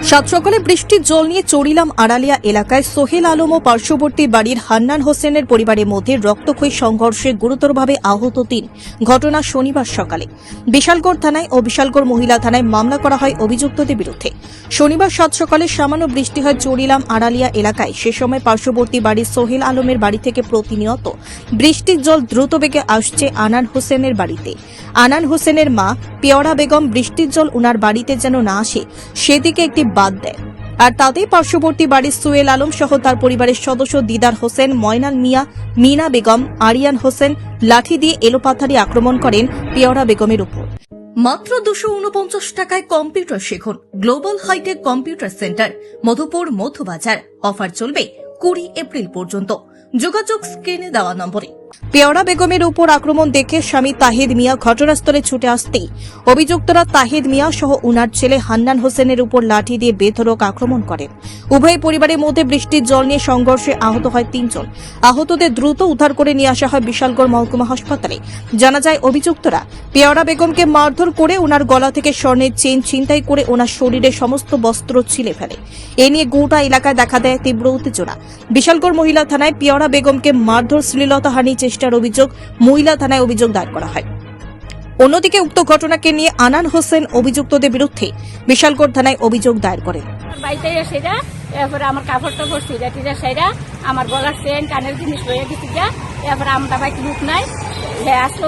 সাত সকালে বৃষ্টির জল নিয়ে চড়িলাম আড়ালিয়া এলাকায়। সোহেল আলম ও পার্শ্ববর্তী বাড়ির হান্নান হোসেনের পরিবারের মধ্যে রক্তক্ষয়ী সংঘর্ষে গুরুতরভাবে আহত তিন। ঘটনা শনিবার সকালে। বিশালগড় থানায় ও বিশালগড় মহিলা থানায় মামলা করা হয় অভিযুক্তদের বিরুদ্ধে। শনিবার সাত সকালে সামান্য বৃষ্টি হয় চড়িলাম আড়ালিয়া এলাকায়। সে সময় পার্শ্ববর্তী বাড়ির সোহেল আলমের বাড়ি থেকে প্রতিনিয়ত বৃষ্টির জল দ্রুত বেগে আসছে আনান হোসেনের বাড়িতে। আনান হোসেনের মা পেয়রা বেগম বৃষ্টির জল উনার বাড়িতে যেন না আসে, সেদিকে একটি বাদ দেয়। আর তাতেই পার্শ্ববর্তী বাড়ির সুয়েল আলম সহ তার পরিবারের সদস্য দিদার হোসেন, ময়নাল মিয়া, মিনা বেগম, আরিয়ান হোসেন, লাঠি দিয়ে এলোপাথারি আক্রমণ করেন পেয়রা বেগমের উপর। মাত্র দুশো উনপঞ্চাশ টাকায় computer শেখুন। Global hitech computer centre, Madhupur Madhubazar offer চলবে কুড়ি এপ্রিল পর্যন্ত। যোগাযোগ স্ক্রিনে দেওয়া নম্বরে। পেয়ারা বেগমের উপর আক্রমণ দেখে স্বামী তাহিদ মিয়া ঘটনাস্থলে ছুটে আসতেই অভিযুক্তরা তাহিদ মিয়া সহ উনার ছেলে হান্নান হোসেনের উপর লাঠি দিয়ে বেধরক আক্রমণ করেন। উভয় পরিবারের মধ্যে বৃষ্টির জল নিয়ে সংঘর্ষে আহত হয় তিনজন। আহতদের দ্রুত উদ্ধার করে নিয়ে আসা হয় বিশালগড় মহকুমা হাসপাতালে। জানা যায়, অভিযুক্তরা পেয়ারা বেগমকে মারধর করে ওনার গলা থেকে স্বর্ণের চেন ছিনতাই করে ওনার শরীরে সমস্ত বস্ত্র ছিলে ফেলে। এ নিয়ে গোটা এলাকায় দেখা দেয় তীব্র উত্তেজনা। বিশালগড় মহিলা থানায় পিয়রা বেগমকে মারধর শ্লীলতাহানি চেষ্টার অভিযোগ মহিলা থানায় অভিযোগ দায়ের করা হয়। অন্যদিকে উক্ত ঘটনাকে নিয়ে আনান হোসেন অভিযুক্তদের বিরুদ্ধে বিশালগড় থানায় অভিযোগ দায়ের করেন। এরপরে আমার সিরা সেরা, আমার জিনিস নাই আসলো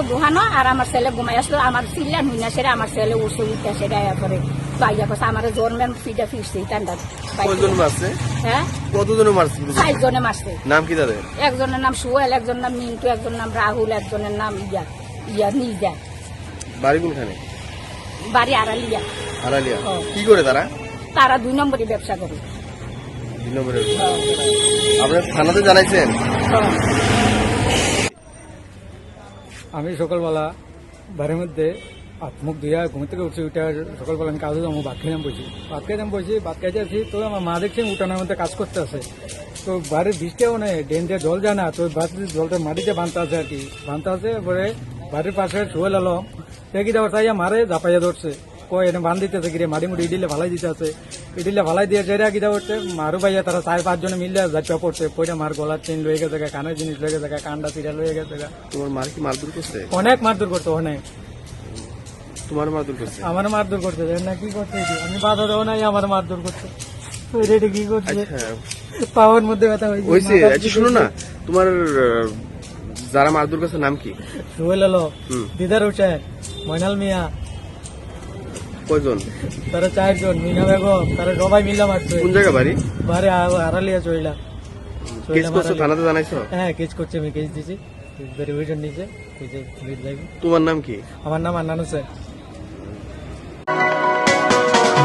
আর আমার ছেলে ঘুমাই আসলো, আমার চিল্লা নুইনা সেরা, আমার ছেলে উঠছে উঠতে সেটা এরপরে বাইয়া কথা আমার জন্মের ফিটা ফিরছে টান্ডা কতজন মারছে? হ্যাঁ? কতজনে মারছে সাইজ জনে মারছে। নাম কি তাদের? একজনের নাম সুয়েল একজনের নাম মিন্টু একজনের নাম রাহুল একজনের নাম ইয়া ইয়া নিজা। বাড়ি কোনখানে? বাড়ি আড়ালিয়া। হারালিয়া ও। কি করে তারা? তারা দুই নম্বরই ব্যবসা করে। দুই নম্বরে আপনার থানাতে জানাইছেন? হ্যাঁ। আমি সকালবেলা বাড়ির মধ্যে হাত মুখ ধুইয়া ঘুম থেকে উঠছি উঠে সকালবেলা আমি কাজে যাব ভাত খেয়ে বসি ভাত খেয়ে বসি ভাত খাইতে আছি তো আমার মা দেখছি উঠানের মধ্যে কাজ করতে আছে। তো বাড়ির বৃষ্টিও নেই ড্রেন দিয়ে জল যায় না তো বাড়ির জলটা মাটিতে বানতে আছে আর কি বানতে আছে পরে বাড়ির পাশে শুয়ে এলাম দেখি দেওয়ার তাই মারে ঝাপাইয়া ধরছে কয় এনে বান দিতেছে গিরে মাটি মুটি ইডিলে ভালাই দিতে আছে। ইডিলে ভালাই দিয়ে যেটা কি করছে মারু ভাইয়া তারা চার পাঁচজনে মিললে যাচ্ছা পড়ছে পয়টা মার গলার চেন লয়ে গেছে কানের জিনিস লয়ে গেছে গা, কানটা চিরা লয়ে গেছে। তোমার মার কি মারধর করছে অনেক মারধর করতো অনেক। তোমার মারধর করছে? আমার মারধর করতে জানি না কি করতে আমি বাধা দেবো নাই আমার মারধর এটা কি করছে? আচ্ছা। পাওয়ার মধ্যে ব্যথা হয়েছে। হয়েছে আচ্ছা শুনো না তোমার যারা মারধর করছে নাম কি? সোহেল এলো দিদার হোসেন ময়নাল মিয়া। কয়জন? তারা চারজন মিনা বেগম তারা সবাই মিলা মারছে। কোন জায়গা বাড়ি? বারে আড়ালিয়া চইলা কেস করছ থানাতে জানাইছো? হ্যাঁ কেস করছে আমি কেস দিছি। ভেরিফিকেশন তোমার নাম কি? আমার নাম আন্নান হোসেন।